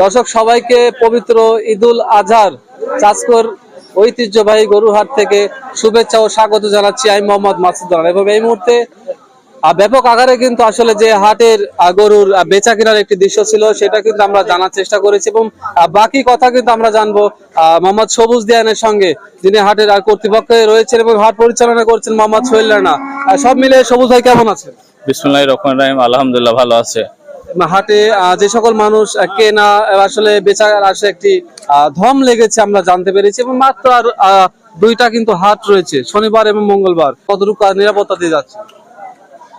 দর্শক, সবাইকে পবিত্র ঈদুল আজহার চাষকর ঐতিহ্যবাহী গরুহাট থেকে শুভেচ্ছা ও স্বাগত জানাচ্ছি আমি মোহাম্মদ মাসুদ রানা এবং এই মুহূর্তে ব্যাপক আকারে কিন্তু আসলে যে হাটের গরুর বেচা কেনার একটি দৃশ্য ছিল, সেটা কিন্তু আমরা জানার চেষ্টা করেছি এবং বাকি কথা কিন্তু আমরা জানব মোহাম্মদ সবুজ দিয়ানের সঙ্গে, যিনি হাটের কর্তৃপক্ষে রয়েছেন এবং হাট পরিচালনা করছেন মোহাম্মদ সোহেল রানা। সব মিলে সবুজ ভাই কেমন আছেন? বিসমুল্লাহ রহমান রাহিম, আলহামদুলিল্লাহ ভালো আছে। হাটে যে সকল মানুষ কেনা আসলে বেচা আসে একটি ধম লেগেছে আমরা জানতে পেরেছি এবং মাত্র আর দুইটা কিন্তু হাট রয়েছে শনিবার এবং মঙ্গলবার। কতটুকু নিরাপত্তা দিয়ে যাচ্ছে?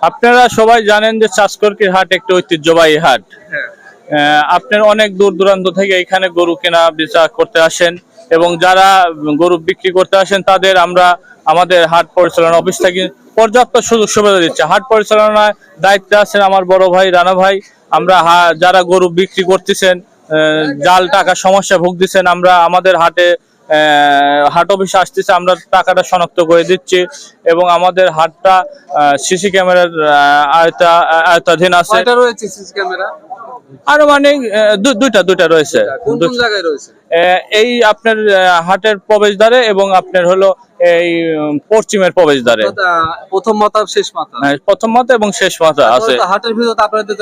আপনারা সবাই জানেন যে চাষকরকির হাট একটি ঐতিহ্যবাহী হাট। আহ, আপনার অনেক দূর দূরান্ত থেকে এখানে গরু কেনা বেচা করতে আসেন এবং যারা গরু বিক্রি করতে আসেন তাদের আমরা আমাদের হাট পরিচালনা অফিস থেকে পর্যাপ্ত সুযোগ সুবিধা দিচ্ছে। হাট পরিচালনায় দায়িত্বে আছেন আমার বড় ভাই রানা ভাই। আমরা যারা গরু বিক্রি করতেছেন জাল টাকা সমস্যা ভুগতেছেন, আমরা আমাদের হাটে হাট অফিস আসতেছে, আমরা টাকাটা শনাক্ত করে দিচ্ছি এবং আমাদের হাটটা সিসি ক্যামেরার আয়তা, আয়তাধীন আছে। আনুমানিক দুইটা দুইটা রয়েছে। এই আপনার হাটের প্রবেশদ্বারে এবং আপনার হলো এই পশ্চিমের প্রবেশদ্বারে। প্রথম মাথা শেষ মাথা। হ্যাঁ, প্রথম মাথা এবং শেষ মাথা আছে। হাটের ভিতর আপনাদের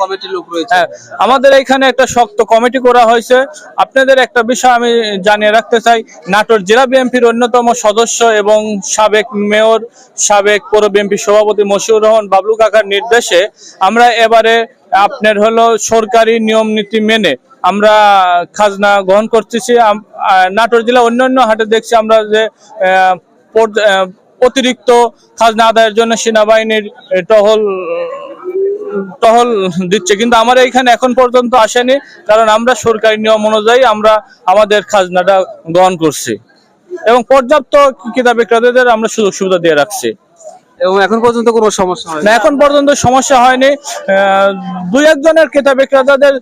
কমিটির লোক রয়েছে। হ্যাঁ আমাদের এখানে একটা শক্ত কমিটি করা হয়েছে। আপনাদের একটা বিষয় আমি জানিয়ে রাখতে চাই। নাটোর জেলা বিএনপির অন্যতম সদস্য এবং সাবেক মেয়র সাবেক পৌর বিএনপি সভাপতি মশিউর রহমান বাবলু কাকার নির্দেশে আমরা এবারে আপনার হলো সরকারি নিয়ম নীতি মেনে আমরা খাজনা গ্রহণ করতেছি। নাটোর জেলা অন্যান্য হাটে দেখছি আমরা যে অতিরিক্ত খাজনা আদায়ের জন্য সেনাবাহিনীর টহল টহল দিচ্ছে। কিন্তু আমার এইখানে এখন পর্যন্ত আসেনি, কারণ আমরা সরকারি নিয়ম অনুযায়ী আমরা আমাদের খাজনাটা গ্রহণ করছি। এবং পর্যাপ্ত কিতাব বিক্রেতাদের আমরা সুযোগ সুবিধা দিয়ে রাখছি। এবং এখন পর্যন্ত কোনো সমস্যা হয় না এখন পর্যন্ত সমস্যা হয়নি। দুই একজনের ক্রেতা বিক্রেতাদের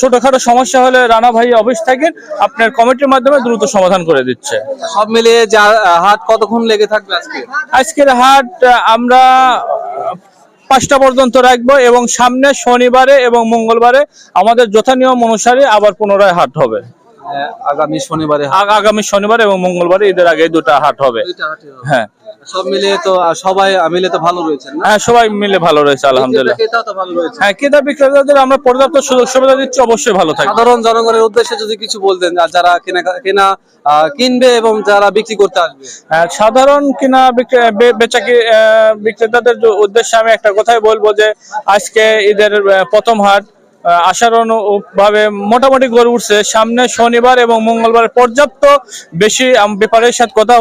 ছোটখাটো সমস্যা হলে রানা ভাই অফিস থাকেন আপনার কমিটির মাধ্যমে দ্রুত সমাধান করে দিচ্ছে। সব মিলিয়ে যা হাট কতক্ষণ লেগে থাকবে আজকে? আজকের হাট আমরা পাঁচটা পর্যন্ত রাখব এবং সামনে শনিবারে এবং মঙ্গলবারে আমাদের যথা নিয়ম অনুসারে আবার পুনরায় হাট হবে। আগামী শনিবারে আগামী শনিবার এবং মঙ্গলবারে ঈদের আগে দুটা হাট হবে। হ্যাঁ। সব মিলিয়ে তো সবাই মিলে তো ভালো রয়েছেন না? হ্যাঁ সবাই মিলে ভালো রয়েছে আলহামদুলিল্লাহ। রয়েছে। হ্যাঁ ক্রেতা বিক্রেতাদের আমরা পর্যাপ্ত সুযোগ সুবিধা দিচ্ছি অবশ্যই ভালো থাকবে। সাধারণ জনগণের উদ্দেশ্যে যদি কিছু বলতেন যারা কেনা কেনা কিনবে এবং যারা বিক্রি করতে আসবে। আহ, সাধারণ কিনা বেচা বিক্রেতাদের উদ্দেশ্যে আমি একটা কথাই বলব যে আজকে ঈদের প্রথম হাট আহ, ভাবে মোটামুটি গরু উঠছে। সামনে শনিবার এবং মঙ্গলবার পর্যাপ্ত বেশি ব্যাপারের সাথে কথা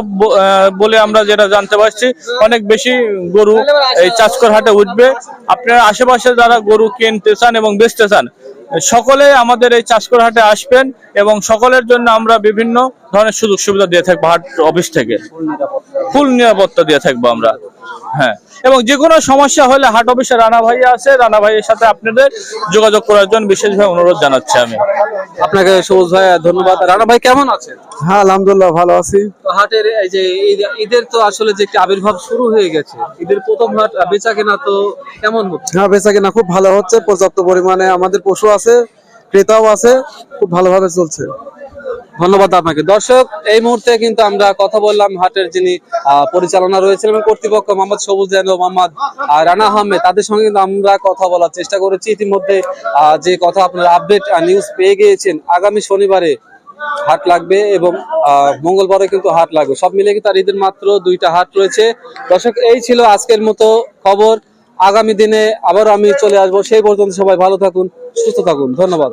বলে আমরা যেটা জানতে পারছি অনেক বেশি গরু এই চাষকর হাটে উঠবে। আপনারা আশেপাশে যারা গরু কিনতে চান এবং বেচতে চান সকলে আমাদের এই চাষকর হাটে আসবেন এবং সকলের জন্য আমরা বিভিন্ন ধরনের সুযোগ সুবিধা দিয়ে থাকব হাট অফিস থেকে। ফুল নিরাপত্তা দিয়ে থাকব আমরা। হ্যাঁ এবং যে কোনো সমস্যা হলে হাট অফিসে রানা ভাই আছে রানা ভাইয়ের সাথে আপনাদের যোগাযোগ করার জন্য বিশেষভাবে অনুরোধ জানাচ্ছি আমি। আপনাকে সবুজ ভাই ধন্যবাদ। রানা ভাই কেমন আছেন? হ্যাঁ আলহামদুলিল্লাহ ভালো আছি। তো হাটের এই যে ঈদ- ঈদের তো আসলে যে একটি আবির্ভাব শুরু হয়ে গেছে ঈদের প্রথম হাট বেচা কেনা তো কেমন হচ্ছে? হ্যাঁ বেচা কিনা খুব ভালো হচ্ছে পর্যাপ্ত পরিমাণে আমাদের পশু আছে ক্রেতাও আছে খুব ভালোভাবে চলছে। ধন্যবাদ আপনাকে। দর্শক, এই মুহূর্তে কিন্তু আমরা কথা বললাম হাটের যিনি পরিচালনা রয়েছেন এবং কর্তৃপক্ষ মোহাম্মদ সবুজ জান ও মোহাম্মদ রানা আহমেদ, তাদের সঙ্গে কিন্তু আমরা কথা বলার চেষ্টা করেছি। ইতিমধ্যে যে কথা আপনারা আপডেট নিউজ পেয়ে গিয়েছেন, আগামী শনিবারে হাট লাগবে এবং মঙ্গলবারে কিন্তু হাট লাগবে। সব মিলে কিন্তু আর ঈদের মাত্র দুইটা হাট রয়েছে। দর্শক, এই ছিল আজকের মতো খবর। আগামী দিনে আবার আমি চলে আসব। সেই পর্যন্ত সবাই ভালো থাকুন, সুস্থ থাকুন। ধন্যবাদ।